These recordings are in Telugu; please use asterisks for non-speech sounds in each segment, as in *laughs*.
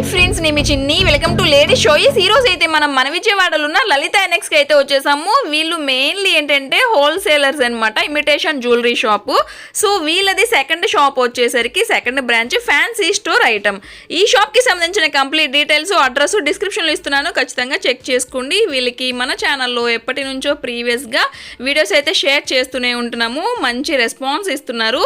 హాయ్ ఫ్రెండ్స్ నేను మీ చిన్ని వెల్కమ్ టు లేడీ షోయిస్ ఈ అయితే మనం మన విజయవాడలో ఉన్న లలిత ఎనెక్స్కి అయితే వచ్చేసాము. వీళ్ళు మెయిన్లీ ఏంటంటే హోల్సేలర్స్ అన్నమాట ఇమిటేషన్ జ్యువెలరీ షాపు సో వీళ్ళది సెకండ్ షాప్ వచ్చేసరికి second branch fancy store item ఈ షాప్కి సంబంధించిన కంప్లీట్ డీటెయిల్స్ అడ్రస్ డిస్క్రిప్షన్లో ఇస్తున్నాను. ఖచ్చితంగా చెక్ చేసుకోండి. వీళ్ళకి మన ఛానల్లో ఎప్పటి నుంచో ప్రీవియస్గా వీడియోస్ అయితే షేర్ చేస్తూనే ఉంటున్నాము. మంచి రెస్పాన్స్ ఇస్తున్నారు.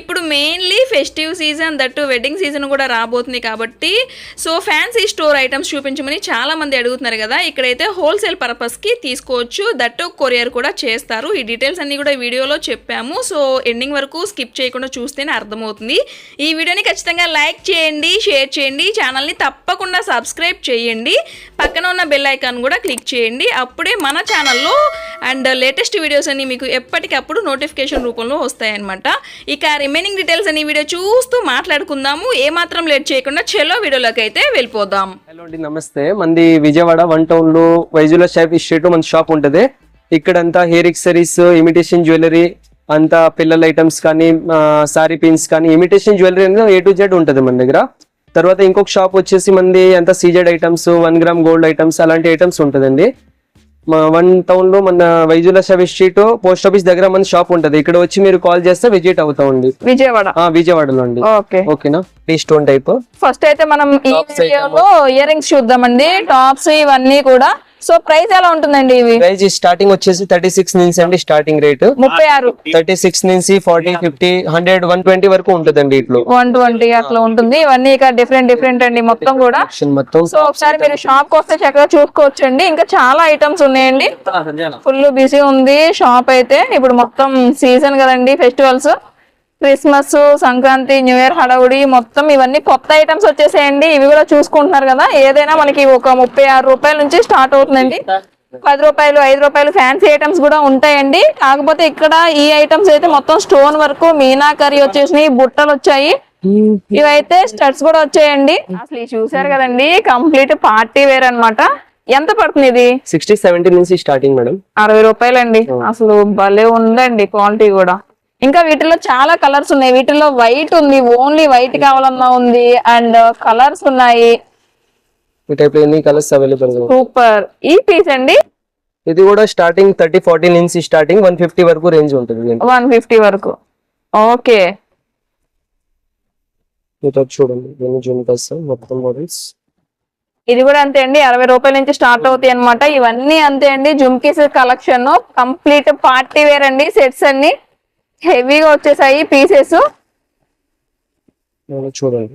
ఇప్పుడు mainly festive season that wedding season కూడా రాబోతుంది కాబట్టి సో ఫ్యాన్సీ స్టోర్ ఐటమ్స్ చూపించమని చాలా మంది అడుగుతున్నారు కదా. ఇక్కడైతే హోల్సేల్ పర్పస్కి తీసుకోవచ్చు. దట్టు కొరియర్ కూడా చేస్తారు. ఈ డీటెయిల్స్ అన్ని కూడా వీడియోలో చెప్పాము. సో ఎండింగ్ వరకు స్కిప్ చేయకుండా చూస్తేనే అర్థమవుతుంది. ఈ వీడియోని ఖచ్చితంగా లైక్ చేయండి షేర్ చేయండి ఛానల్ని తప్పకుండా సబ్స్క్రైబ్ చేయండి. పక్కన ఉన్న బెల్ ఐకాన్ కూడా క్లిక్ చేయండి. అప్పుడే మన ఛానల్లో అండ్ లేటెస్ట్ వీడియోస్ అన్ని మీకు ఎప్పటికప్పుడు నోటిఫికేషన్ రూపంలో వస్తాయన్నమాట. ఇక రిమైనింగ్ డీటెయిల్స్ అని వీడియో చూస్తూ మాట్లాడుకుందాము. ఏమాత్రం లేట్ చేయకుండా చెలో వీడియోలోకి అయితే వెళ్ళిపోదాం. హలో అండి నమస్తే. మంది విజయవాడ వన్ టౌన్లో వైజుల షాప్ స్ట్రీట్ మన షాప్ ఉంటుంది. ఇక్కడంతా హెయిర్ ఎక్సరీస్ ఇమిటేషన్ జ్యువెలరీ అంతా పిల్లల ఐటమ్స్ కానీ సారీ పిన్స్ కానీ ఇమిటేషన్ జ్యువెలరీ అనేది ఏ టు జెడ్ ఉంటుంది మన దగ్గర. తర్వాత ఇంకొక షాప్ వచ్చేసి మంది అంతా CZ items one gram gold items అలాంటి ఐటమ్స్ ఉంటుందండి. వన్ టౌన్లో మన వైజుల స్ట్రీట్ పోస్ట్ ఆఫీస్ దగ్గర మన షాప్ ఉంటది. ఇక్కడ వచ్చి మీరు కాల్ చేస్తే విజిట్ అవుతామండి విజయవాడ. ఆ, విజయవాడలో అండి ఓకే. ఓకేనా ఈ స్టోన్ టైప్ ఫస్ట్ అయితే మనం ఈ వీడియోలో ఇయర్ రింగ్స్ చూద్దామండి. టాప్స్ ఇవన్నీ కూడా సో ప్రైస్ ఎలా ఉంటుందండి ఇవి? ప్రైస్ స్టార్టింగ్ వచ్చేసి థర్టీ సిక్స్ నుంచి అండి స్టార్టింగ్ రేట్ ముప్పై ఆరు. థర్టీ సిక్స్ నుంచి forty fifty hundred one twenty వరకు ఉంటుందండి ఇట్లో. వన్ ట్వంటీ అట్లా ఉంటుంది. ఇవన్నీ ఇక డిఫరెంట్ డిఫరెంట్ అండి మొత్తం కూడా. మొత్తం. సో ఒకసారి మీరు షాప్కి వస్తే చక్కగా చూసుకోవచ్చండి. ఇంకా చాలా ఐటమ్స్ ఉన్నాయండి. ఫుల్ బిజీ ఉంది. షాప్ అయితే ఇప్పుడు మొత్తం సీజన్ కదండి festivals Christmas Sankranti new year హడావుడి మొత్తం ఇవన్నీ కొత్త ఐటమ్స్ వచ్చేసాయండి. ఇవి కూడా చూసుకుంటున్నారు కదా. ఏదైనా మనకి ఒక ముప్పై ఆరు రూపాయల నుంచి స్టార్ట్ అవుతుందండి. పది రూపాయలు ఐదు రూపాయలు ఫ్యాన్సీ ఐటమ్స్ కూడా ఉంటాయండి. కాకపోతే ఇక్కడ ఈ ఐటమ్స్ అయితే మొత్తం స్టోన్ వర్క్ మీనాకరి వచ్చేసినాయి బుట్టలు వచ్చాయి. ఇవైతే స్టడ్స్ కూడా వచ్చాయండి. అసలు ఇవి చూసారు కదండి కంప్లీట్ పార్టీ వేర్ అన్నమాట. ఎంత పడుతుంది ఇది? సిక్స్టీ సెవెంటీ నుంచి స్టార్టింగ్ మేడం. అరవై రూపాయలండి. అసలు భలే ఉందండి క్వాలిటీ కూడా. ఇంకా వీటిలో చాలా కలర్స్ ఉన్నాయి. వీటిలో వైట్ ఉంది. ఓన్లీ వైట్ కావాలన్నా ఉంది. అండ్ కలర్స్ ఉన్నాయి. ఈ టైప్ ఎన్ని కలర్స్ అవైలబుల్ సూపర్ ఈ పీస్ అండి? ఇది కూడా స్టార్టింగ్ థర్టీ ఫార్టీ నుంచి స్టార్టింగ్ వన్ ఫిఫ్టీ వరకు రేంజ్ ఉంటుంది. వన్ ఫిఫ్టీ వరకు. ఓకే చూడండి. ఇవన్నీ జుమ్కాస్ మొత్తం మోడల్స్ ఇది కూడా అంతే అండి. అరవై రూపాయల నుంచి స్టార్ట్ అవుతాయి అన్నమాట. ఇవన్నీ అంతే అండి. Jhumkis collection complete party wear అండి. సెట్స్ అన్ని. హెవీగా వచ్చేసాయి పీసెస్. చూడండి.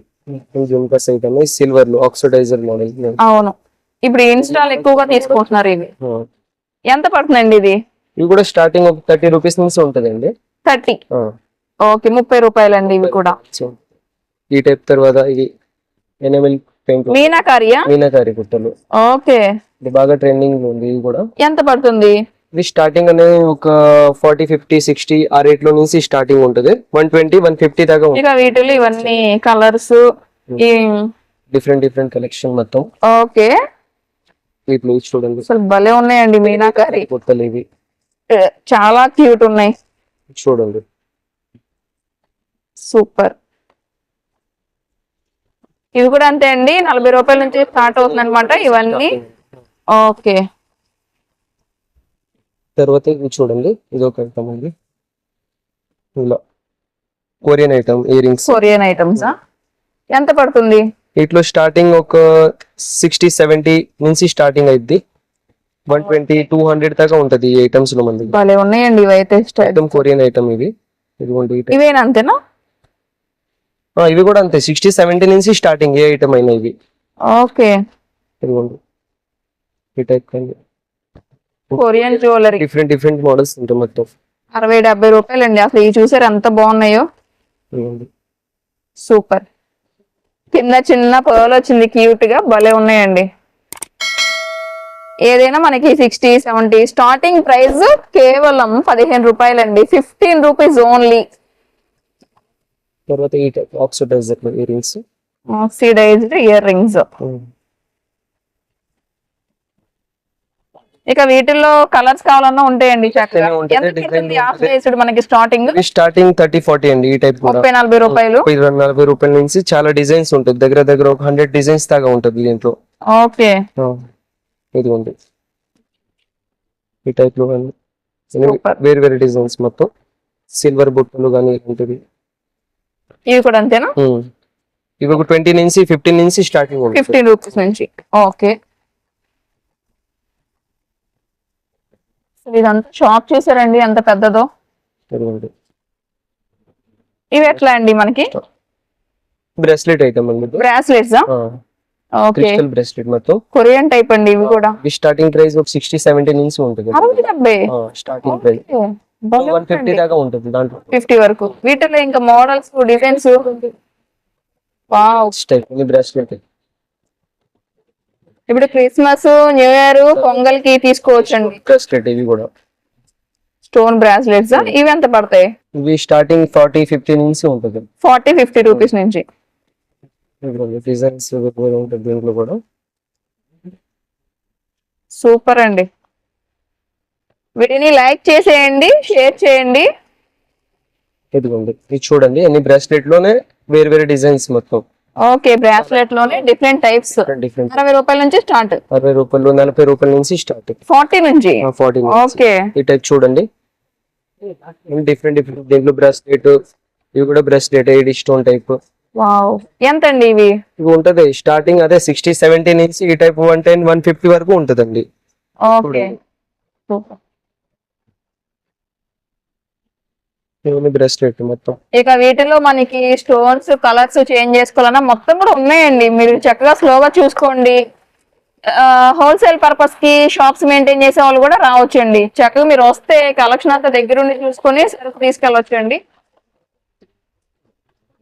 జుమ్కాస్ ఐటమ్ సిల్వర్లో ఆక్సిడైజర్ మోడల్. అవును. ఇప్పుడు ఇన్స్టాల్ ఎక్కువగా తీసుకుంటున్నారు ఇవి. ఎంత పడుతుందండి ఇది? ఇవి కూడా స్టార్టింగ్ ఒక థర్టీ రూపీస్ నుంచి ఉంటుందండి. థర్టీ. ఓకే ముప్పై రూపాయలండి ఇవి కూడా. ఈ టైప్ తర్వాత ఇది ఎనమిల్ మీనాకారియా? మీనాకారి కుట్టలు. ఓకే. ఇది బాగా ట్రెండింగ్ ఉంది ఇది కూడా. ఎంత పడుతుంది? ఇది స్టార్టింగ్ అనేది ఒక ఫార్టీ ఫిఫ్టీ సిక్స్టీ ఆ రేట్లో నుంచి స్టార్టింగ్ ఉంటుంది. వన్ ట్వంటీ వన్ ఫిఫ్టీ దాకా ఉంటుంది. ఇక వీటిలో ఇవన్నీ కలర్స్ డిఫరెంట్ డిఫరెంట్ కలెక్షన్ మొత్తం. ఓకే. ఇది చూడండి. అసలు భలే ఉన్నాయండి మీనాకారి. కొత్తలు ఇవి. ఏ, చాలా క్యూట్ ఉన్నాయి. చూడండి. సూపర్. ఇవి కూడా అంతే అండి. నలభై రూపాయల నుంచి స్టార్ట్ అవుతుంది అనమాట ఇవన్నీ ఓకే. తర్వాత ఇది చూడండి ఇది ఒక ఐటమ్ ఉంది. ఇలా Korean item earrings Korean items ఎంత పడుతుంది? వీటిలో స్టార్టింగ్ ఒక సిక్స్టీ సెవెంటీ నుంచి స్టార్టింగ్ అయింది వన్ ట్వంటీ టూ హండ్రెడ్ దాకా ఉంటది ఈ ఐటమ్స్లో మంది. భలే ఉన్నాయండి ఇవైతే ఐటమ్ కొరియన్ ఐటమ్ ఇవి. ఇదిగోండి. ఇవేనా అంతేనా? ఇవి కూడా అంతే. సిక్స్టీ సెవెంటీ నుంచి స్టార్టింగ్ ఏ ఐటమ్ అయినా ఇవి. ఓకే. ఇదిగోండి. ఈ టైప్ కానీ. Korean jewellery different different models ఉంటాయి మొత్తం. అరవై డెబ్బై రూపాయలండి. అసలు ఇవి చూసారు ఎంత బాగున్నాయో? సూపర్. కింద చిన్న పర్ల్ వచ్చింది క్యూట్గా భలే ఉన్నాయండి. ఏదైనా మనకి సిక్స్టీ సెవెంటీ. స్టార్టింగ్ ప్రైస్ కేవలం పదిహేను రూపాయలండి. Fifteen rupees only. తర్వాత oxidiser earrings oxidised earrings ఇక వీటిల్లో కలర్స్ కావాలన్నా ఉంటాయండి చక్కగా. మనకి స్టార్టింగ్ స్టార్టింగ్ థర్టీ ఫార్టీ అండి ఈ టైప్ ముప్పై నలభై రూపాయలు. నలభై రూపాయల నుంచి చాలా డిజైన్స్ ఉంటుంది దగ్గర దగ్గర ఒక హండ్రెడ్ డిజైన్స్ దాకా ఉంటుంది దీంట్లో. ఓకే. ఆ, ఇదిగోండి. ఈ టైప్లో. వేరు వేరే డిజైన్స్ మొత్తం. సిల్వర్ బుట్టలు కానీ ఇలాంటివి. ఇవి కూడా అంతేనా. ఇవి ఒక ట్వంటీ నుంచి ఫిఫ్టీన్ నుంచి స్టార్టింగ్ ఫిఫ్టీన్ రూపీస్ నుంచి. ఓకే. ఇదంతా షాప్ చేశారండి ఎంత పెద్దదో? ఇవి ఎట్లా అండి మనకి? బ్రాస్లెట్ ఐటమ్ అండి బ్రాస్లెట్స్ ఓకే. బ్రాస్లెట్ మొత్తం. కొరియన్ టైప్ అండి ఇవి కూడా. స్టార్టింగ్ ప్రైస్ ఒక సిక్స్టీ సెవెంటీ నుంచి ఉంటుంది. అరవై డెబ్బై? Starting price. వన్ ఫిఫ్టీ దాకా ఉంటుంది దాంట్లో. ఫిఫ్టీ వరకు. వీటిలో ఇంకా models designs? Wow. Type bracelet. ఇప్పుడు క్రిస్మస్ న్యూ ఇయర్ పొంగల్కి తీసుకోవచ్చండి. బ్రాస్లెట్ ఇవి కూడా. Stone bracelets? ఇవి ఎంత పడతాయి? ఇవి స్టార్టింగ్ ఫార్టీ ఫిఫ్టీ నుంచి ఉంటుంది. ఫార్టీ ఫిఫ్టీ రూపీస్ నుంచి. డిజైన్స్ ఉంటుంది దీంట్లో కూడా. సూపర్ అండి. వీటిని లైక్ చేసేయండి షేర్ చేయండి. ఇదిగోండి ఇది చూడండి అన్ని బ్రాస్లెట్లోనే వేరు వేరే డిజైన్స్ మొత్తం. ఓకే బ్రాస్లెట్లోనే డిఫరెంట్ టైప్స్ డిఫరెంట్ అరవై రూపాయల నుంచి స్టార్ట్ అరవై రూపాయలు నలభై రూపాయల నుంచి స్టార్ట్ ఫార్టీ నుంచి? ఫార్టీ ఓకే ఈ టైప్ చూడండి. డిఫరెంట్ డిఫరెంట్ దీంట్లో బ్రాస్లెట్ ఇవి కూడా bracelet AD stone type wow ఎంత అండి ఇవి? ఇవి ఉంటది. స్టార్టింగ్ అదే సిక్స్టీ సెవెంటీ నుంచి ఈ type one ten one fifty వరకు ఉంటదండి. ఓకే సూపర్ ఇవన్నీ బ్రాస్లెట్ మొత్తం? ఇక వీటిలో మనకి స్టోన్స్ కలర్స్ చేంజ్ చేసుకోవాలన్నా మొత్తం కూడా ఉన్నాయండి. మీరు చక్కగా స్లోగా చూసుకోండి. హోల్సేల్ పర్పస్కి షాప్స్ మెయింటైన్ చేసే వాళ్ళు కూడా రావచ్చండి. చక్కగా మీరు వస్తే కలెక్షన్ అంతా దగ్గరుండి చూసుకొని సరుకు తీసుకెళ్ళొచ్చండి.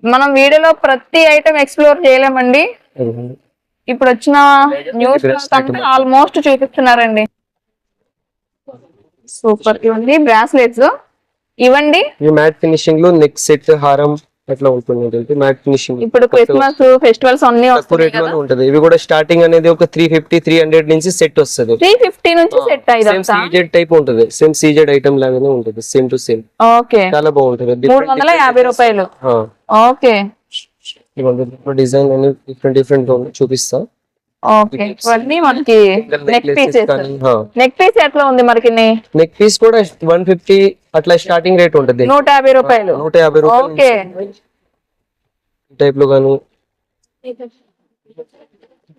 మనం వీడియోలో ప్రతి ఐటమ్ ఎక్స్ప్లోర్ చేయలేమండి. ఇప్పుడు వచ్చిన న్యూస్ ఆల్మోస్ట్ చూపిస్తున్నారండి. సూపర్ ఇవ్వండి బ్రాస్లెట్స్ ఇవ్వండి. ఇవి మ్యాట్ ఫినిషింగ్లో నెక్ సెట్ హారం అట్లా ఉంటుంది మ్యాట్ ఫినిషింగ్. ఇప్పుడు క్రిస్మస్ ఫెస్టివల్స్ అన్ని రేట్లోనే ఉంటది. ఇవి కూడా స్టార్టింగ్ అనేది ఒక త్రీ ఫిఫ్టీ త్రీ హండ్రెడ్ నుంచి సెట్ వస్తుంది. త్రీ ఫిఫ్టీ నుంచి సెట్ సేమ్ సీజెడ్ టైప్ ఉంటది. సేమ్ సీజెడ్ ఐటమ్ లాగానే ఉంటది. సేమ్ టు సేమ్ ఓకే చాలా బాగుంటది. మూడు వందల యాభై రూపాయలు. ఓకే డిజైన్ అని డిఫరెంట్ డిఫరెంట్ చూపిస్తా. ఓకే ఇవన్నీ మనకి *laughs* నెక్ కానీ నెక్ పీస్ ఎట్లా ఉంది మనకి నెక్ పీస్ కూడా వన్ ఫిఫ్టీ అట్లా స్టార్టింగ్ రేట్ ఉంటది. నూట యాభై రూపాయలు. నూట యాభై రూపాయలు ఓకే టైప్లో గాను.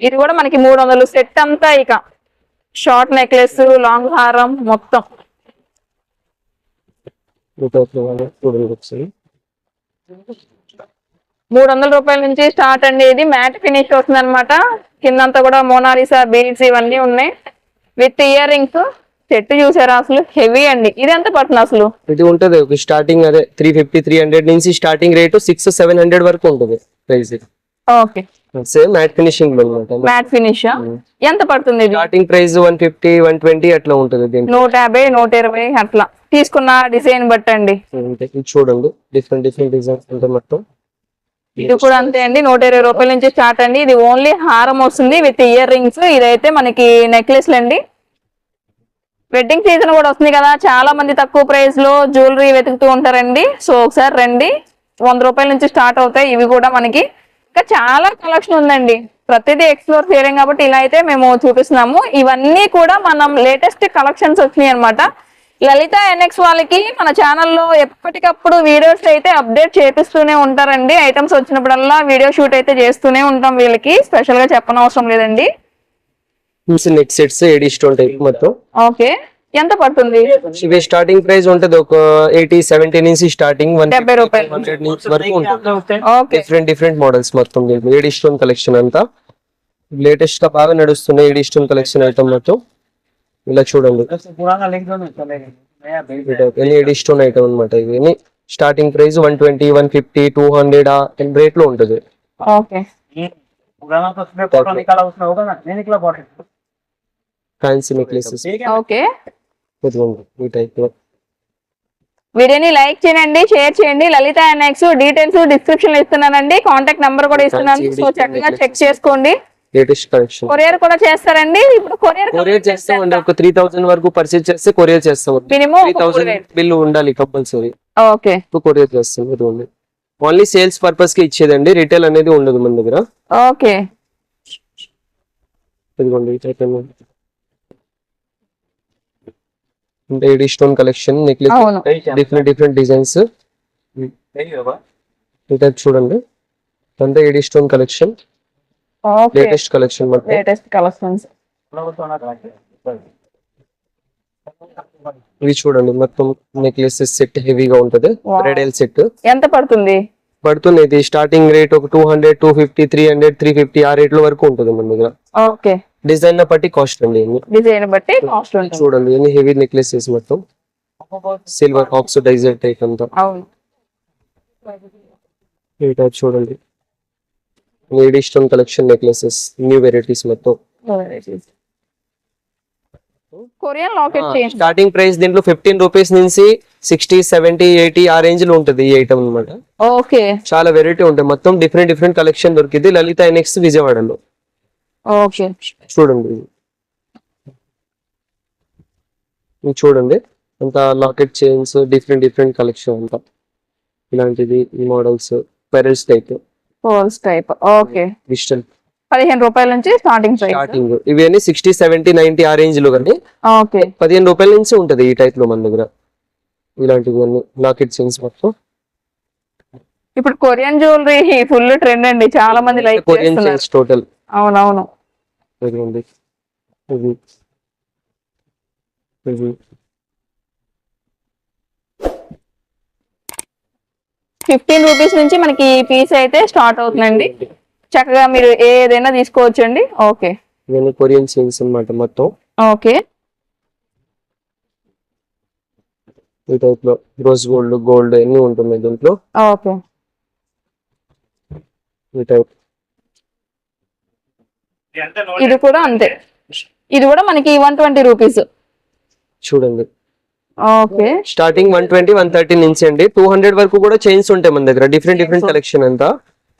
ఇది కూడా మనకి మూడు వందలు సెట్ అంతా ఇక. షార్ట్ నెక్లెస్ లాంగ్ హారం మొత్తం. టైప్లో గాను మూడు వందల రూపాయల నుంచి స్టార్ట్ అండి ఇది. మ్యాట్ ఫినిష్ వస్తుంది అనమాట కిందంతా కూడా మోనాలిసా బీడ్స్ ఇవన్నీ ఉన్నాయి. With ear rings. సెట్ చూసారా అసలు? హెవీ అండి. ఇది ఎంత పడుతుంది అసలు? ఇది ఉంటది. స్టార్టింగ్ అదే త్రీ ఫిఫ్టీ త్రీ హండ్రెడ్ నుంచి starting rate six seven hundred వరకు ఉంటుంది price. Okay. Same matte finishing matte finish ఎంత పడుతుంది starting price one fifty one twenty అట్లా ఉంటుంది నూట యాభై నూట ఇరవై అట్లా. తీసుకున్న డిజైన్ బట్టండి. చూడండి. డిఫరెంట్ డిఫరెంట్ డిజైన్స్ ఉంటాయి మొత్తం. ఇది కూడా అంతే అండి. నూట ఇరవై రూపాయల నుంచి స్టార్ట్ అండి. ఇది ఓన్లీ హారం వస్తుంది విత్ ఇయర్ రింగ్స్. ఇదైతే మనకి నెక్లెస్లు అండి. వెడ్డింగ్ సీజన్ కూడా వస్తుంది కదా. చాలా మంది తక్కువ ప్రైస్లో జ్యువెలరీ వెతుకుతూ ఉంటారండి. సో ఒకసారి రండి. వంద రూపాయల నుంచి స్టార్ట్ అవుతాయి. ఇవి కూడా మనకి. ఇంకా చాలా కలెక్షన్ ఉందండి. ప్రతిదీ ఎక్స్ప్లోర్ చేయడం కాబట్టి ఇలా అయితే మేము చూపిస్తున్నాము. ఇవన్నీ కూడా మనం లేటెస్ట్ కలెక్షన్స్ వచ్చినాయి అనమాట లలిత ఎన్ఎక్స్ వాళ్ళకి మన ఛానల్లో ఎప్పటికప్పుడు వీడియోస్ అయితే అప్డేట్ చేపిస్తూనే ఉంటారండి. ఐటమ్స్ వచ్చినప్పుడల్లా వీడియో షూట్ అయితే చేస్తూనే ఉంటాం వీళ్ళకి. స్పెషల్గా చెప్పనవసరం లేదండి. Neck sets AD stone type మొత్తం. ఓకే. ఎంత పడుతుంది? ఇవి స్టార్టింగ్ ప్రైస్ ఉంటది. ఒక ఎయిటీ సెవెంటీ నుంచి స్టార్టింగ్ వన్ డెబ్బై రూపాయలు. హండ్రెడ్ నుంచి వరకు ఉంటుంది. ఓకే. డిఫరెంట్ డిఫరెంట్ మోడల్స్ మొత్తం ఏడీ స్టోన్ కలెక్షన్ అంతా. లేటెస్ట్గా బాగా నడుస్తున్నాయి ఏడీ స్టోన్ కలెక్షన్ ఐటమ్ మొత్తం. ఇలా చూడండి. ఎల్ఈడి స్టోన్ ఐటమ్ అనమాట ఇవి? Starting price one twenty one fifty two hundred ఆ రేట్లో ఉంటుంది. ఫ్యాన్సీ ఓకే వీడియోని లైక్ చేయండి షేర్ చేయండి. లలిత ఎన్ఎక్స్ డీటెయిల్స్ డిస్క్రిప్షన్లో ఇస్తున్నానండి. కాంటాక్ట్ నంబర్ కూడా ఇస్తున్నాను. సో చక్కగా చెక్ చేసుకోండి. Latest collection. కొరియర్ కూడా చేస్తారండి. ఇప్పుడు కొరియర్ కొరియర్ చేస్తామండి. ఒక త్రీ థౌసండ్ వరకు పర్చేజ్ చేస్తే కొరియర్ చేస్తామండి. మినిమం త్రీ థౌసండ్ బిల్ ఉండాలి కంపల్సరీ ఓకే. ఇప్పుడు కొరియర్ చేస్తాం ఇదిగోండి ఓన్లీ సేల్స్ పర్పస్కి ఇచ్చేదండి. రిటైల్ అనేది ఉండదు మన దగ్గర. ఓకే. ఇదిగోండి stone collection necklace different different designs చూడండి. అంతా AD stone collection latest collection latest collections. ఇది చూడండి మొత్తం నెక్లెసెస్ సెట్ హెవీగా ఉంటది. బ్రైడల్ సెట్ ఎంత పడుతుంది? పడుతుంది ఇది. స్టార్టింగ్ రేట్ ఒక two hundred two fifty three hundred three fifty ఆ రేట్ల వరకు ఉంటుంది మన దగ్గర. ఓకే. డిజైన్ బట్టి కాస్ట్ అండి ఇన్ని డిజైన్ బట్టి కాస్ట్ ఉంటుంది. చూడండి ఎన్ని హెవీ నెక్లెసెస్ మొత్తం. సిల్వర్ ఆక్సిడైజర్ టైప్ అంతా అవును. ఈ టైప్ చూడండి. Lady stone collection necklaces new varieties మొత్తం. కొరియన్ లాకెట్ చేయండి స్టార్టింగ్ ప్రైస్ దీంట్లో ఫిఫ్టీన్ రూపీస్ నుంచి సిక్స్టీ సెవెంటీ ఎయిటీ ఆ రేంజ్లో ఉంటుంది ఈ ఐటమ్ అన్నమాట. ఓకే చాలా వెరైటీ ఉంటాయి. మొత్తం డిఫరెంట్ డిఫరెంట్ కలెక్షన్ దొరికింది. లలిత ఎనెక్స్ విజయవాడలో. ఓకే చూడండి. చూడండి. అంత locket chains different different collection అంతా. ఇలాంటిది ఈ models pearls type holes type. Okay. Digital పదిహేను రూపాయల నుంచి స్టార్టింగ్ ప్రైస్. స్టార్టింగ్. ఇవన్నీ సిక్స్టీ సెవెంటీ నైన్టీ ఆ రేంజ్లో కానీ ఓకే. పదిహేను రూపాయల నుంచి ఉంటది ఈ టైప్లో మన దగ్గర. ఇలాంటివి అన్ని లాకెట్ చైన్స్ మొత్తం. ఇప్పుడు కొరియన్ జ్యువెలరీ ఫుల్ ట్రెండ్ అండి. చాలా మంది లైక్ కొరియన్ చైన్స్ టోటల్. అవునవును ఉంది ఇది ఇది ఫిఫ్టీన్ రూపీస్ నుంచి మనకి పీస్ అయితే స్టార్ట్ అవుతుందండి. చక్కగా మీరు ఏదైనా తీసుకోవచ్చు అండి ఓకే. ఇవన్నీ కొరియన్ చైన్స్ అన్నమాట మొత్తం. ఓకే. ఈ టైప్లో రోజ్ గోల్డ్ గోల్డ్ అన్ని ఉంటున్నాయి దీంట్లో. ఓకే. ఈ టైప్. ఇది కూడా అంతే. ఇది కూడా మనకి వన్ ట్వంటీ రూపీస్. చూడండి. Starting one twenty one thirty నుంచి అండి. టూ హండ్రెడ్ వరకు కూడా చైన్స్ ఉంటాయి మన దగ్గర. డిఫరెంట్ డిఫరెంట్ కలెక్షన్ అంతా.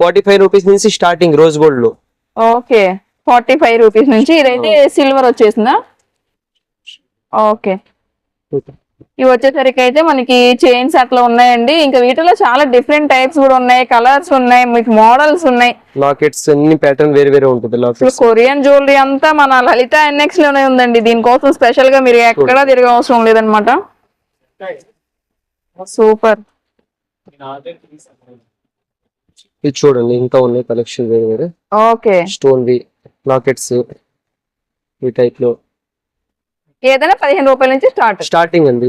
ఫార్టీ ఫైవ్ రూపీస్ నుంచి స్టార్టింగ్ రోజ్ గోల్డ్లో ఓకే. ఫార్టీ ఫైవ్ రూపీస్ నుంచి. ఇదైతే సిల్వర్ వచ్చేసిందా? ఓకే. ఇవి వచ్చేసరికి అయితే మనకి చైన్స్ అట్లా ఉన్నాయండి. ఇంకా వీటిలో చాలా డిఫరెంట్ టైప్స్ కూడా ఉన్నాయి. కలర్స్ ఉన్నాయి. మీకు మోడల్స్ ఉన్నాయి. లాకెట్స్ అన్ని ప్యాటర్న్ వేరే వేరే ఉంటుంది. కొరియన్ జ్యువెలరీ అంతా మన లలిత ఎన్ఎక్స్లోనే ఉందండి. దీనికోసం స్పెషల్గా మీరు ఎక్కడా తిరిగే అవసరం లేదనమాట సూపర్ ఇది చూడండి. ఇంకా ఉన్నాయి. కలెక్షన్ వేరే వేరే. ఓకే స్టోన్ వి లాకెట్స్ ఈ టైప్లో. ఏదైనా పదిహేను రూపాయల నుంచి స్టార్ట్. స్టార్టింగ్ అండి.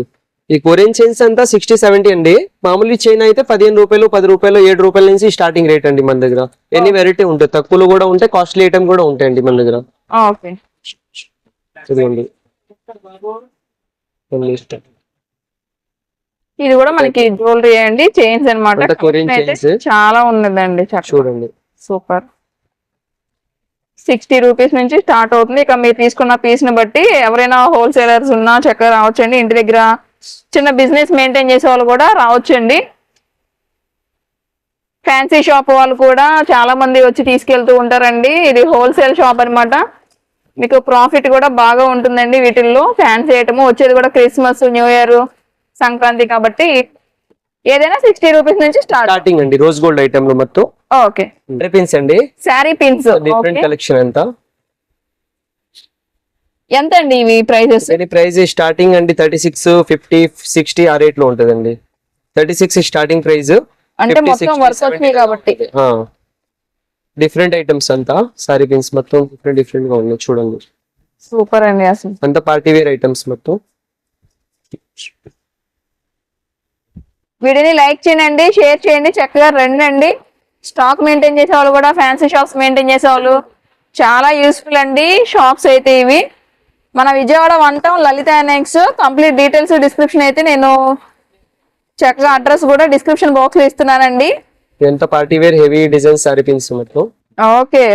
ఈ కొరియన్ చైన్స్ అంతా సిక్స్టీ సెవెంటీ అండి. మామూలు చైన్ అయితే పదిహేను రూపాయలు పది రూపాయలు ఏడు రూపాయల నుంచి స్టార్టింగ్ రేట్ అండి మన దగ్గర. ఎన్ని వెరైటీ ఉంటాయి. తక్కువలో కూడా ఉంటాయి కాస్ట్లీ ఐటమ్ కూడా ఉంటాయండి మన దగ్గర. ఓకే. ఇది కూడా మనకి జ్యువెలరీ అండి. చైన్స్ అనమాట చాలా ఉన్నదండి చూడండి. సూపర్. సిక్స్టీ రూపీస్ నుంచి స్టార్ట్ అవుతుంది. ఇక మీరు తీసుకున్న పీస్ని బట్టి ఎవరైనా హోల్సేలర్స్ ఉన్నా చక్కగా రావచ్చండి. ఇంటి దగ్గర చిన్న బిజినెస్ మెయింటైన్ చేసే వాళ్ళు కూడా రావచ్చండి. ఫ్యాన్సీ షాప్ వాళ్ళు కూడా చాలా మంది వచ్చి తీసుకెళ్తూ ఉంటారండి. ఇది హోల్సేల్ షాప్ అన్నమాట. మీకు ప్రాఫిట్ కూడా బాగా ఉంటుందండి వీటిల్లో. ఫ్యాన్సీ ఐటమ్ వచ్చేది కూడా క్రిస్మస్ న్యూ ఇయర్ సంక్రాంతి కాబట్టి ఏదైనా సిక్స్టీ రూపీస్ నుంచి స్టార్ట్ స్టార్టింగ్ అండి రోజ్ గోల్డ్ ఐటమ్లో మొత్తం. ఓకే. పిన్స్ అండి? శారీ పిన్స్ డిఫరెంట్ కలెక్షన్ అంతా ఎంత? అండి ఇవి ప్రైజెస్ ప్రైస్ స్టార్టింగ్ అండి థర్టీ సిక్స్ ఫిఫ్టీ సిక్స్టీ ఆ రేట్లో ఉంటదండి. థర్టీ సిక్స్ స్టార్టింగ్ ప్రైస్ అంటే మొత్తం వర్క్ వచ్చినాయి కాబట్టి. డిఫరెంట్ ఐటమ్స్ అంతా సారీ పిన్స్ మొత్తం డిఫరెంట్ డిఫరెంట్గా ఉన్నాయి చూడండి. సూపర్ అండి అసలు. అంతా పార్టీ వేర్ ఐటమ్స్ మొత్తం. వీడియోని లైక్ చేయండి షేర్ చేయండి చక్కగా రండి స్టాక్ మెయింటైన్ చేసే వాళ్ళు కూడా ఫ్యాన్సీ షాప్స్ మెయింటైన్ చేసే వాళ్ళు చాలా యూస్ఫుల్ అండి షాప్స్ అయితే ఇవి. మన Vijayawada one town Lalitha annex complete details description అయితే నేను చక్కగా అడ్రస్ కూడా డిస్క్రిప్షన్ బాక్స్లో ఇస్తున్నానండి. ఎంత party wear heavy design sari pins మొత్తం ఓకే.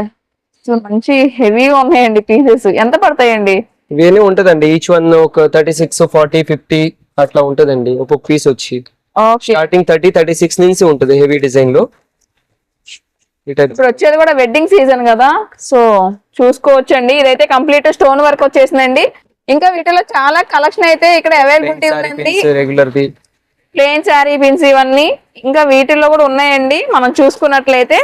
మంచి హెవీగా ఉన్నాయండి పీసెస్ ఎంత పడతాయండి? ఇవన్నీ ఉంటదండి. ఈచ్ వన్ ఒక థర్టీ సిక్స్ ఫార్టీ ఫిఫ్టీ అట్లా ఉంటదండి. ఒక్కొక్క పీస్ వచ్చి. స్టార్టింగ్ థర్టీ థర్టీ సిక్స్ నుంచి ఉంటుంది హెవీ డిజైన్లో. ఇప్పుడు వచ్చేది కూడా వెడ్డింగ్ సీజన్ కదా. సో చూసుకోవచ్చండి. ఇదైతే కంప్లీట్ స్టోన్ వర్క్ వచ్చేసిందండి. ఇంకా వీటిలో చాలా కలెక్షన్ అయితే ఇక్కడ అవైలబిలిటీ ఉందండి. Regular the plain sari pins ఇవన్నీ. ఇంకా వీటిల్లో కూడా ఉన్నాయండి. మనం చూసుకున్నట్లయితే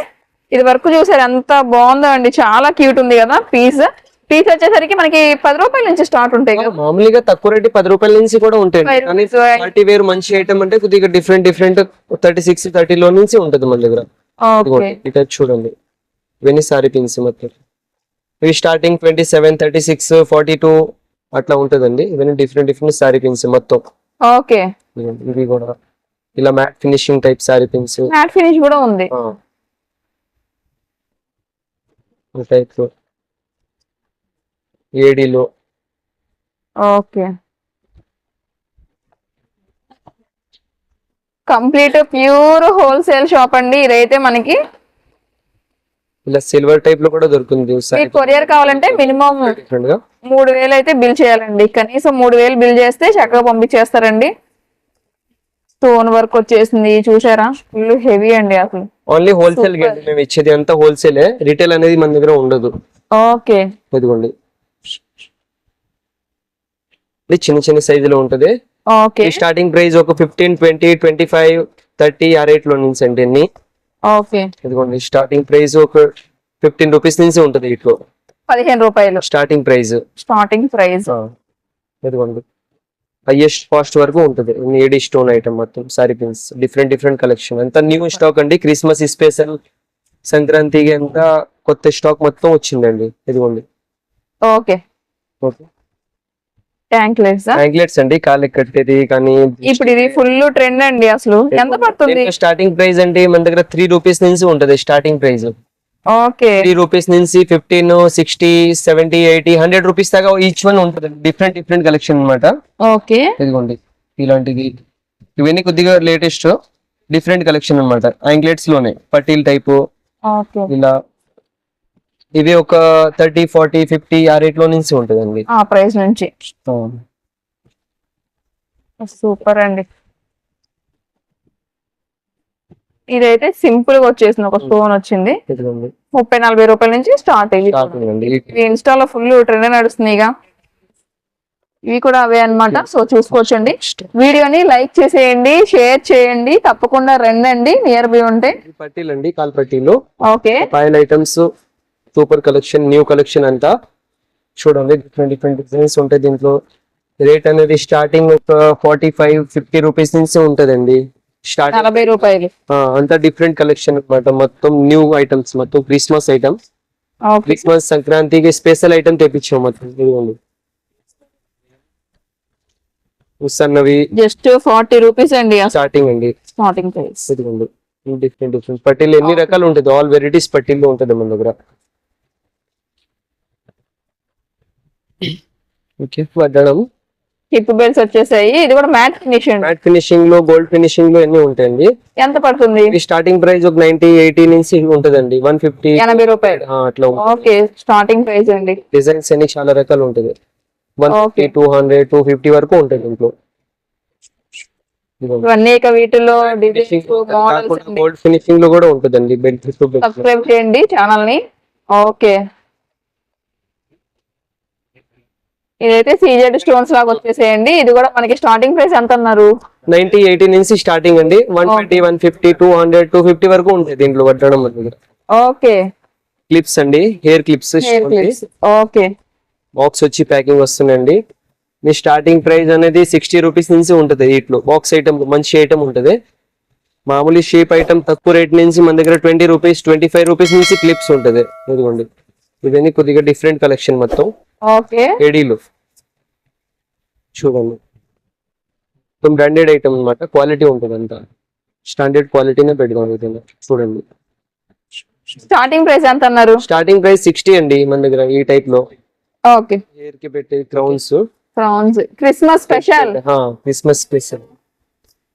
ఇది వరకు చూసారు ఎంత బాగుందో అండి. చాలా క్యూట్ ఉంది కదా పీస్ పీస్ వచ్చేసరికి మనకి పది రూపాయల నుంచి స్టార్ట్ ఉంటాయి మామూలుగా తక్కువ రేటు పది రూపాయల నుంచి కూడా ఉంటాయి. కానీ వేర్ మంచి ఐటమ్ అంటే కొద్దిగా different different thirty six thirty లో నుంచి ఉంటుంది మన దగ్గర. చూడండి. ఇవన్నీ సారీ పిన్స్ మొత్తం. ఇవి starting twenty seven thirty six forty two అట్లా ఉంటుందండి. ఇవన్నీ డిఫరెంట్ డిఫరెంట్ సారీ పిన్స్ మొత్తం. ఓకే. ఇవి కూడా. ఇలా matte finishing type sari pins matte finish కూడా ఉంది. Type ఏడీలో. Okay. Complete pure wholesale shop అండి ఇదైతే మనకి. ఇలా సిల్వర్ టైప్లో కూడా దొరుకుతుంది. మీకు కొరియర్ కావాలంటే మినిమం మూడు వేలు అయితే బిల్ చేయాలండి. కనీసం మూడు వేలు బిల్ చేస్తే చక్కగా పంపించేస్తారండి. స్టోన్ వర్క్ వచ్చేసింది చూసారా ఫుల్ హెవీ అండి అసలు. ఓన్లీ హోల్సేల్ మేము ఇచ్చేది అంతా హోల్సేలే. రిటైల్ అనేది మన దగ్గర ఉండదు. ఓకే. ఇదిగోండి. ఇది చిన్న చిన్న సైజులో ఉంటది. ఓకే. ఈ స్టార్టింగ్ ప్రైస్ ఒక fifteen twenty twenty five thirty ఆ రేట్లో నుంచి అండి అన్ని ఇదిగోండి స్టార్టింగ్ ప్రైస్ ఒక ఫిఫ్టీన్ రూపీస్ నుంచి ఉంటది ఇట్లో పదిహేను రూపాయలు. స్టార్టింగ్ ప్రైస్ స్టార్టింగ్ ప్రైస్ ఇదిగోండి. హైయెస్ట్ కాస్ట్ వరకు ఉంటుంది. ఏడి స్టోన్ ఐటమ్ మొత్తం sari pins different different collection అంతా న్యూ స్టాక్ అండి. క్రిస్మస్ స్పెషల్ సంక్రాంతికి అంతా కొత్త స్టాక్ మొత్తం వచ్చిందండి. ఇదిగోండి. Okay. Okay. Thank you sir anklets అండి కాళ్ళకి కట్టేది కానీ ఇప్పుడు ఇది ఫుల్ ట్రెండ్ అండి అసలు. ఎంత పడుతుంది? స్టార్టింగ్ ప్రైస్ అంటే మన దగ్గర త్రీ రూపీస్ నుంచి ఉంటది starting price okay. Three rupees నుంచి fifteen sixty seventy eighty hundred rupees దాకా ఈచ్ వన్ ఉంటుంది. డిఫరెంట్ డిఫరెంట్ కలెక్షన్ అన్నమాట. ఓకే. ఇదిగోండి ఇలాంటిది. ఇవన్నీ కొద్దిగా లేటెస్ట్ డిఫరెంట్ కలెక్షన్ అన్నమాట. యాంక్లెట్స్లోనే పట్టీల్ టైపు ఇలా ఇవి ఒక థర్టీ ఫార్టీ ఫిఫ్టీ ఆ రేట్లో నుంచి ఉంటుందండి. ఆ ప్రైస్ నుంచి. సూపర్ అండి. ఇదైతే సింపుల్గా వచ్చేసింది ఒక స్టోన్ వచ్చింది. ముప్పై నలభై రూపాయల నుంచి స్టార్ట్ ఇవి ఇన్స్టాలో ఫుల్ ట్రెండ్ నడుస్తుంది ఇక. ఇవి కూడా అవే అన్నమాట. సో చూసుకోవచ్చండి. వీడియోని లైక్ చేసేయండి షేర్ చేయండి తప్పకుండా రండి నియర్ బై ఉంటే. పట్టీలు అండి కాల్ పట్టీలు. Okay. File items. Super collection new collection అంతా చూడండి డిఫరెంట్ డిఫరెంట్ డిజైన్స్ ఉంటాయి దీంట్లో. రేట్ అనేది స్టార్టింగ్ ఒక ఫార్టీ ఫైవ్ ఫిఫ్టీ రూపీస్ నుంచి ఉంటదండి. నలభై రూపాయలు. అంతా డిఫరెంట్ కలెక్షన్ అన్నమాట. మొత్తం న్యూ ఐటమ్స్ మొత్తం క్రిస్మస్ ఐటమ్ ఓకే. క్రిస్మస్ సంక్రాంతికి స్పెషల్ ఐటమ్ తెప్పించాం మొత్తం. ఇదిగోండి. ఉసన్నవి జస్ట్ ఫార్టీ రూపీస్ అండి. స్టార్టింగ్ అండి. స్టార్టింగ్ ప్రైస్ ఇదిగోండి. డిఫరెంట్ డిఫరెంట్ పట్టీలు ఎన్ని రకాలు ఉంటుంది? ఆల్ వెరైటీస్ పట్టీలు ఉంటుంది మన దగ్గర. ఓకే వడ్డడం హిప్ బెల్ట్స్ వచ్చేసాయి. ఇది కూడా మ్యాట్ ఫినిష్ అండి మ్యాట్ ఫినిషింగ్లో గోల్డ్ ఫినిషింగ్లో అన్ని ఉంటాయండి? ఎంత పడుతుంది? స్టార్టింగ్ ప్రైస్ ఒక నైన్టీ ఎయిటీ నుంచి ఉంటుందండి. One fifty. ఎనభై రూపాయలు. అట్లా ఓకే స్టార్టింగ్ ప్రైస్ అండి. డిజైన్స్ అన్ని చాలా రకాలు ఉంటుంది one fifty. Two hundred two fifty వరకు ఉంటుంది ఇంట్లో ఇక వీటిలో గోల్డ్ ఫినిషింగ్లో కూడా ఉంటుందండి. బెల్ట్ సబ్స్క్రైబ్ చేయండి ఛానల్ని ఓకే. ఇదైతే సీజెడ్ స్టోన్స్ లాగా వచ్చేసేయండి. ఇది కూడా మనకి స్టార్టింగ్ ప్రైస్ ఎంత అన్నారు నైన్టీ ఎయిటీ నుంచి స్టార్టింగ్ అండి. One twenty one fifty two hundred two fifty వరకు ఉంటాయి దీంట్లో పట్టడం మన దగ్గర. ఓకే. క్లిప్స్ అండి. Hair clips. Hair clips. Okay. Box వచ్చి ప్యాకింగ్ వస్తుందండి. మీ స్టార్టింగ్ ప్రైస్ అనేది సిక్స్టీ రూపీస్ నుంచి ఉంటుంది వీటిలో. బాక్స్ ఐటమ్ మంచి ఐటమ్ ఉంటుంది. మామూలు షేప్ ఐటమ్ తక్కువ రేట్ నుంచి మన దగ్గర twenty rupees twenty five rupees నుంచి క్లిప్స్ ఉంటుంది. ఇదిగోండి. ఇవన్నీ కొద్దిగా డిఫరెంట్ కలెక్షన్ మొత్తం. ఓకే. ఏడీలు. చూడండి. మొత్తం బ్రాండెడ్ ఐటమ్ అన్నమాట. క్వాలిటీ ఉంటుంది అంతా. స్టాండర్డ్ క్వాలిటీనే పెట్టుకోండి ఇది. చూడండి. స్టార్టింగ్ ప్రైస్ ఎంత అన్నారు? స్టార్టింగ్ ప్రైస్ సిక్స్టీ అండి మన దగ్గర ఈ టైప్లో. ఓకే. హెయిర్కి పెట్టే క్రౌన్స్ ప్రాన్స్ క్రిస్మస్ స్పెషల్ క్రిస్మస్ స్పెషల్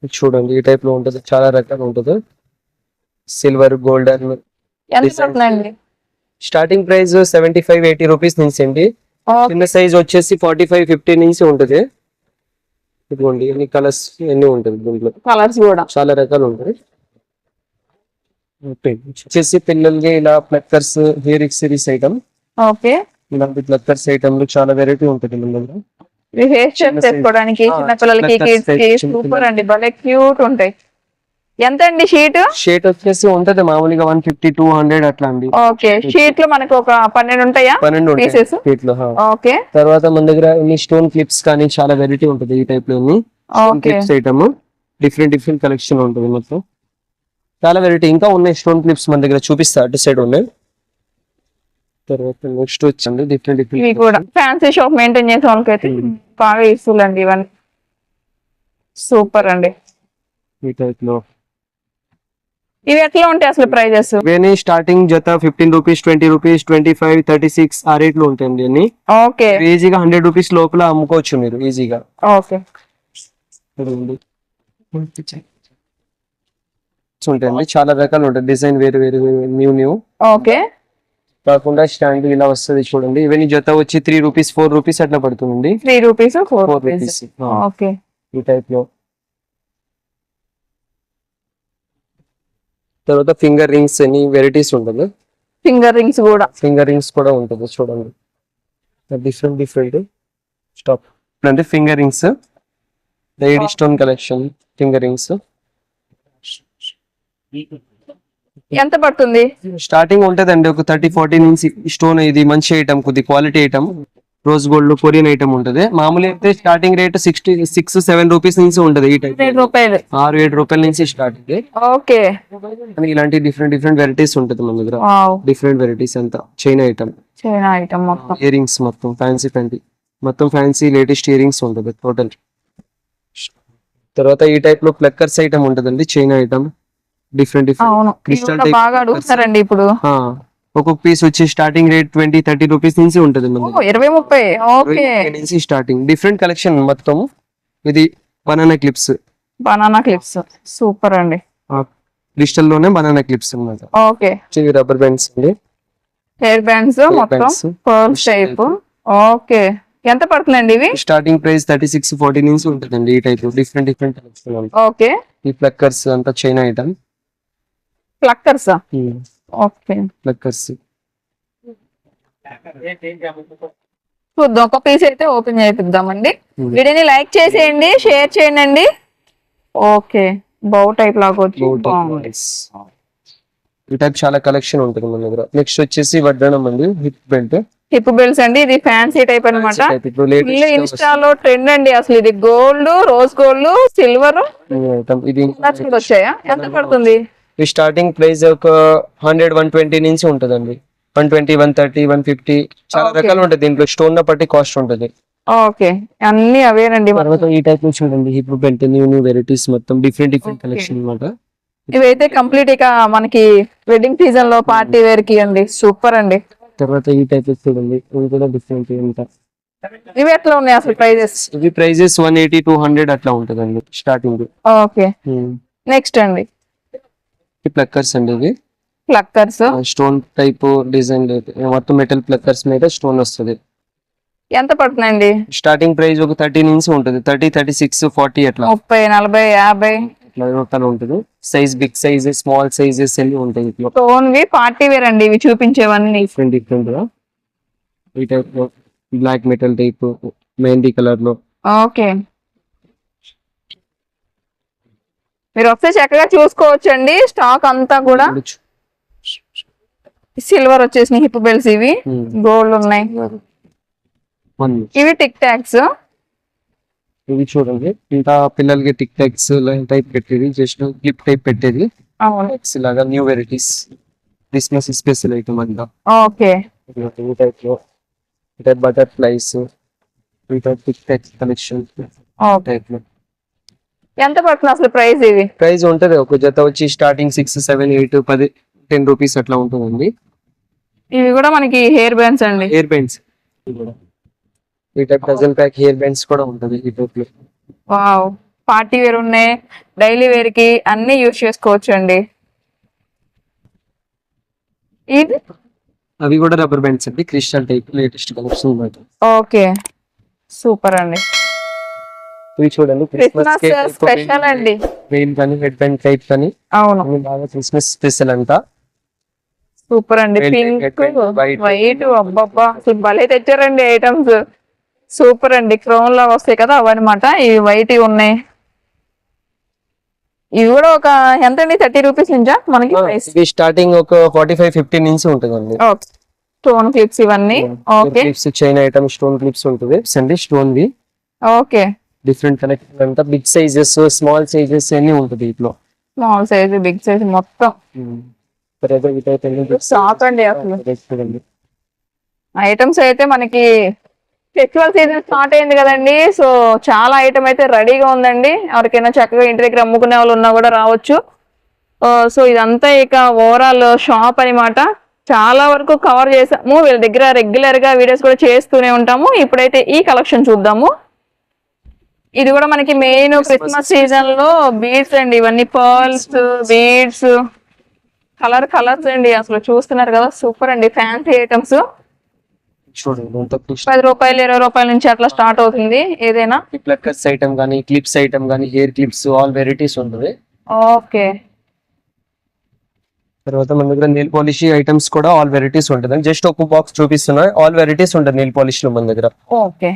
చూడండి ఈ టైప్లో ఉంటుంది. చాలా రకాలు ఉంటుంది. సిల్వర్ గోల్డెన్ ఎంత starting price seventy five eighty rupees నుంచి అండి. చిన్న సైజ్ వచ్చేసి ఫార్టీ ఫైవ్ ఫిఫ్టీ నుంచి ఉంటుంది. ఇదిగోండి ఎన్ని కలర్స్ ఎన్ని ఉంటుంది దీంట్లో. కలర్స్ కూడా. చాలా రకాలు ఉంటాయి. వచ్చేసి పిల్లలకి ఇలా pluckers hair accessories item okay ఇలాంటి ప్లక్కర్స్ ఐటమ్లో చాలా వెరైటీ ఉంటుంది మన దగ్గర. Hair style. చేసుకోవడానికి చిన్న పిల్లలకి కిడ్స్కి సూపర్. అండి. భలే క్యూట్ ఉంటాయి. ఎంత అండి షీట్? షేట్ వచ్చేసి ఉంటది మామూలుగా వన్ ఫిఫ్టీ టూ హండ్రెడ్ అట్లా అండి. ఓకే షీట్లో మనకు ఒక పన్నెండు ఉంటాయా పన్నెండు? షీట్లో. ఓకే. తర్వాత మన దగ్గర ఇన్ని స్టోన్ క్లిప్స్ కానీ చాలా వెరైటీ ఉంటుంది ఈ టైప్లో clips item different different collection ఉంటుంది మొత్తం. చాలా వెరైటీ ఇంకా ఉన్నాయి స్టోన్ క్లిప్స్ మన దగ్గర చూపిస్తా అటు సైడ్ ఉన్నాయి తర్వాత నెక్స్ట్ వచ్చండి డిఫరెంట్ డిఫరెంట్ కూడా. ఫ్యాన్సీ షాప్ మెయింటైన్ చేసే వాళ్ళకైతే Hmm. బాగా యూస్ఫుల్ అండి ఇవన్నీ. సూపర్ అండి. ఈ టైప్లో ఇవి ఎట్లా ఉంటాయి అసలు ప్రైజెస్? ఇవన్నీ స్టార్టింగ్ జత fifteen rupees twenty rupees twenty five thirty six ఆ రేట్లో ఉంటాయండి అన్ని ఓకే. ఈజీగా హండ్రెడ్ రూపీస్ లోపల అమ్ముకోవచ్చు మీరు ఈజీగా. ఓకే. ఉంటాయండి చాలా రకాలు ఉంటాయి. డిజైన్ వేరు వేరు న్యూ న్యూ ఓకే. కాకుండా స్టాండ్ ఇలా వస్తుంది చూడండి. ఇవన్నీ జత వచ్చి త్రీ రూపీస్ ఫోర్ రూపీస్ అట్లా పడుతుంది three rupees four rupees okay. ఈ టైప్లో. తర్వాత ఫింగర్ రింగ్స్ అని వెరైటీస్ ఉంటుంది. ఫింగర్ రింగ్స్ కూడా. ఫింగర్ రింగ్స్ కూడా ఉంటుంది చూడండి. Different different stop. అంటే finger rings lady stone collection finger rings. ఎంత పడుతుంది? స్టార్టింగ్ ఉంటదండి ఒక థర్టీ ఫార్టీ నుంచి స్టోన్ ఇది మంచి ఐటమ్ కొద్ది quality item. Rose gold Korean item ఉంటది. మామూలు అయితే starting rate sixty six seven rupees నుంచి ఉంటది ఈ టైప్ రూపాయలు. ఆరు ఏడు రూపాయల నుంచి స్టార్టింగ్ ఓకే. కానీ ఇలాంటి డిఫరెంట్ డిఫరెంట్ వెరైటీస్ ఉంటుంది మన దగ్గర. డిఫరెంట్ వెరైటీస్ అంతా. చైన్ ఐటమ్ చైనా ఐటమ్ మొత్తం. ఇయర్ రింగ్స్ మొత్తం ఫ్యాన్సీ ఫ్యాన్సీ మొత్తం ఫ్యాన్సీ లేటెస్ట్ ఇయర్ రింగ్స్ ఉంటుంది టోటల్ తర్వాత ఈ టైప్లో ప్లక్కర్స్ ఐటమ్ ఉంటదండి chain item different different crystal బాగా అడుగుతారండి ఇప్పుడు. ఒక్కొక్క పీస్ వచ్చి starting rate twenty thirty rupees నుంచి ఉంటుంది ఇరవై ముప్పై. ఓకే. నుంచి స్టార్టింగ్ డిఫరెంట్ కలెక్షన్ మొత్తం ఇది banana clips banana clips super అండి. క్రిస్టల్లోనే బనానా క్లిప్స్ అన్నమాట. ఓకే. రబ్బర్ బ్యాండ్స్ అండి. హెయిర్ బ్యాండ్స్ మొత్తం. Type okay. ఎంత పడుతుందండి ఇవి? Starting price thirty six forty నుంచి ఉంటుందండి ఈ type different different collection okay. ఈ ప్లక్కర్స్ అంతా China item pluckers okay. Pluckers చూద్దాం. ఒక పీస్ అయితే ఓపెన్ చేపిద్దామండి. Hmm. వీడియోని లైక్ చేసేయండి షేర్ చేయండి. ఓకే. బౌ టైప్ లాగా వచ్చి ఈ టైప్ చాలా కలెక్షన్ ఉంటుంది మన దగ్గర. నెక్స్ట్ వచ్చేసి వడ్డానం అండి. హిప్ బెల్ట్ హిప్ బెల్ట్స్ అండి. ఇది ఫ్యాన్సీ టైప్ అన్నమాట. ఇప్పుడు ఫుల్ ఇన్స్టాలో ట్రెండ్ అండి అసలు ఇది. గోల్డ్ రోజ్ గోల్డ్ సిల్వర్ ఇది వచ్చాయా? ఎంత పడుతుంది? ఈ స్టార్టింగ్ ప్రైస్ ఒక హండ్రెడ్ వన్ ట్వంటీ నుంచి ఉంటదండి. One twenty one thirty one fifty చాలా. రకాలు ఉంటుంది దీంట్లో స్టోన్ బట్టి కాస్ట్ ఉంటుంది. ఓకే అన్ని అవేనండి. తర్వాత ఈ టైప్లో చూడండి. Hip belt new new varieties మొత్తం డిఫరెంట్ డిఫరెంట్. కలెక్షన్ అన్నమాట. ఇవైతే కంప్లీట్ ఇక మనకి వెడ్డింగ్ సీజన్లో పార్టీ వేర్కి అండి. సూపర్ అండి. తర్వాత ఈ టైప్ చూడండి. ఇవి కూడా డిఫరెంట్ ఉంటాయి ఇవి ఎట్లా ఉన్నాయి అసలు ప్రైజెస్ ఇవి prices one eighty two hundred అట్లా ఉంటుందండి. స్టార్టింగ్ ఓకే నెక్స్ట్ అండి. ప్లక్కర్స్ అండి ఇవి? ప్లక్కర్స్? స్టోన్ టైప్ డిజైన్ మొత్తం మెటల్ ప్లక్కర్స్ మీద స్టోన్ వస్తుంది. ఎంత పడుతుందండి? స్టార్టింగ్ ప్రైస్ ఒక థర్టీ నుంచి ఉంటుంది. థర్టీ థర్టీ సిక్స్ ఫార్టీ అట్లా. ముప్పై నలభై యాభై. రకాలు ఉంటుంది. Size big size small sizes అన్ని ఉంటాయి స్టోన్ వి పార్టీ వేర్ అండి ఇవి చూపించేవన్నీ. డిఫరెంట్ డిఫరెంట్గా. ఈ టైప్లో బ్లాక్ మెటల్ టైప్ మెహందీ కలర్లో. ఓకే. మీరు వస్తే చక్కగా చూసుకోవచ్చు అండి స్టాక్ అంతా కూడా. సిల్వర్ వచ్చేసి హిప్ బెల్ట్స్ ఇవి. Hmm. గోల్డ్ ఉన్నాయి. One. ఇవి టిక్ టాక్స్. ఇవి చూడండి. ఇంకా పిల్లలకి టిక్ టాక్స్ టైప్ పెట్టేది జస్ట్ క్లిప్ టైప్ పెట్టేది. అవును. Tags లాగా new varieties Christmas special item అంతా. ఓకే. ఈ టైప్లో టైప్ బటర్ఫ్లైస్ ఈ టైప్ టిక్ టాక్ కలెక్షన్ టైప్లో ఎంత పడుతుంది అసలు ప్రైస్ ఇవి ప్రైస్ ఉంటది ఒక జత వచ్చి స్టార్టింగ్ సిక్స్ సెవెన్ ఎయిట్ పది టెన్ రూపీస్ అట్లా ఉంటుందండి. ఇవి కూడా మనకి హెయిర్ బ్యాండ్స్ అండి. హెయిర్ బ్యాండ్స్ ఈ type dozen pack hair bands కూడా ఉంటుంది ఈ టైప్లో వావ్ పార్టీ వేర్ ఉన్నాయి డైలీ వేర్కి అన్ని యూజ్ చేసుకోవచ్చు అండి ఇది? అవి కూడా రబ్బర్ బ్యాండ్స్ అండి crystal type latest collection okay super అండి. ఇవి చూడండి క్రిస్మస్ స్పెషల్ అండి. మెయిన్ కానీ హెడ్ బ్యాండ్ టైప్ కానీ అవును. బాగా క్రిస్మస్ స్పెషల్ అంట. సూపర్ అండి. పింక్. వైట్ అబ్బబ్బా. అసలు భలే తెచ్చారండి ఐటమ్స్ సూపర్ అండి. క్రౌన్ లాగా వస్తాయి కదా అవన్నమాట. ఇవి వైట్ ఉన్నాయి. ఇవి కూడా ఒక ఎంత అండి థర్టీ రూపీస్ నుంచా మనకి? ఇవి స్టార్టింగ్ ఒక ఫార్టీ ఫైవ్ ఫిఫ్టీ నుంచి ఉంటుందండి. స్టోన్ క్లిప్స్ ఇవన్నీ. Okay clips chain item stone clips ఉంటుంది. అండి స్టోన్ వి. ఓకే డిఫరెంట్ కలెక్షన్ అంతా. బిగ్ సైజెస్ స్మాల్ సైజెస్ అన్ని ఉంటుంది ఇట్లో. స్మాల్ సైజ్ బిగ్ సైజ్ మొత్తం. అండి అసలు. ఐటమ్స్ అయితే మనకి ఫెస్టివల్ సీజన్ స్టార్ట్ అయింది కదండి. సో చాలా ఐటమ్ అయితే రెడీగా ఉందండి. ఎవరికైనా చక్కగా ఇంటి దగ్గర అమ్ముకునే వాళ్ళు ఉన్నా కూడా రావచ్చు. సో ఇదంతా ఇక ఓవరాల్ షాప్ అన్నమాట. చాలా వరకు కవర్ చేసాము. వీళ్ళ దగ్గర రెగ్యులర్గా వీడియోస్ కూడా చేస్తూనే ఉంటాము. ఇప్పుడైతే ఈ కలెక్షన్ చూద్దాము. ఇది కూడా మనకి మెయిన్ క్రిస్మస్ సీజన్లో బీడ్స్ అండి. ఇవన్నీ పర్ల్స్ బీడ్స్ కలర్ కలర్స్ అండి. అసలు చూస్తున్నారు కదా సూపర్ అండి. ఫ్యాన్సీ ఐటమ్స్ పది రూపాయలు ఇరవై రూపాయల నుంచి అట్లా స్టార్ట్ అవుతుంది. ఏదైనా? ప్లక్కర్స్ ఐటమ్ కానీ క్లిప్స్ ఐటమ్ కానీ హెయిర్ క్లిప్స్ ఆల్ వెరైటీస్ ఉంటుంది. ఓకే. తర్వాత మన దగ్గర నెయిల్ పాలిష్ ఐటమ్స్ కూడా ఆల్ వెరైటీస్ ఉంటుంది జస్ట్ ఒక బాక్స్ చూపిస్తున్నా ఆల్ వెరైటీస్ ఉంటుంది నెయిల్ పాలిష్లో మన దగ్గర. ఓకే.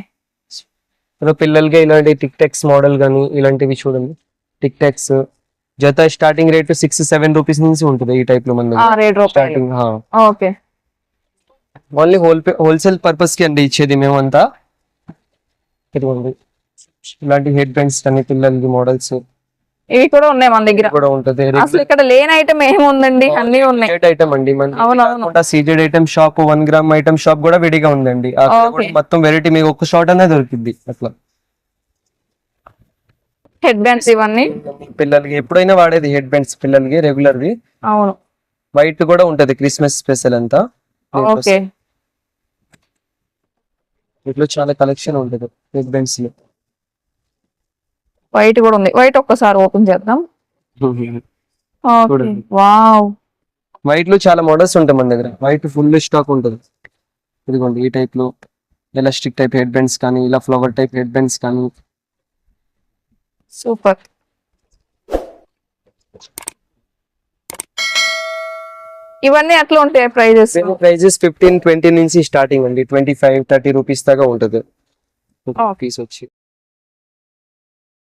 పిల్లలకి ఇలాంటి టిక్ టెక్స్ మోడల్ కానీ ఇలాంటివి చూడండి. టిక్ టెక్స్ జత starting rate six seven rupees నుంచి ఉంటుంది ఈ టైప్లో మన starting okay. Only whole wholesale పర్పస్కి అండి ఇచ్చేది మేమంతా. ఇదిగోండి. ఇలాంటి హెడ్ బ్యాండ్స్ కానీ పిల్లలకి మోడల్స్. ఇవి కూడా ఉన్నాయి మన దగ్గర. కూడా ఉంటుంది. అసలు ఇక్కడ లేని ఐటమ్ ఏముందండి అన్ని ఉన్నాయి. ఐటమ్ అండి. అవునవును. CZ item shop one gram item shop కూడా విడిగా ఉందండి. మొత్తం వెరైటీ మీకు ఒక్క షాట్ అనేది దొరికింది అట్లా. హెడ్ బ్యాండ్స్ ఇవన్నీ? పిల్లలకి ఎప్పుడైనా వాడేది హెడ్ బ్యాండ్స్ పిల్లలకి రెగ్యులర్ వి అవును. వైట్ కూడా ఉంటది క్రిస్మస్ స్పెషల్ అంతా. ఓకే. ఇట్లా చాలా కలెక్షన్ ఉంటది హెడ్ బ్యాండ్స్లో. వైట్ కూడా ఉంది. వైట్ ఒక్కసారి ఓపెన్ చేద్దాం. *laughs* వావ్. వైట్లో చాలా మోడల్స్ ఉంటాయి మన దగ్గర. వైట్ ఫుల్ స్టాక్ ఉంటుంది. ఇదిగోండి ఈ టైప్లో ఎలాస్టిక్ టైప్ హెడ్ బ్యాండ్స్ కానీ ఇలా ఫ్లవర్ టైప్ హెడ్ బ్యాండ్స్ కానీ. సూపర్. ఇవన్నీ ఎట్లా ఉంటాయి ప్రైజెస్? ప్రైజెస్ ఫిఫ్టీన్ ట్వంటీ నుంచి స్టార్టింగ్ అండి. ట్వంటీ ఫైవ్ థర్టీ రూపీస్ దాకా ఉంటుంది. పీస్ వచ్చి.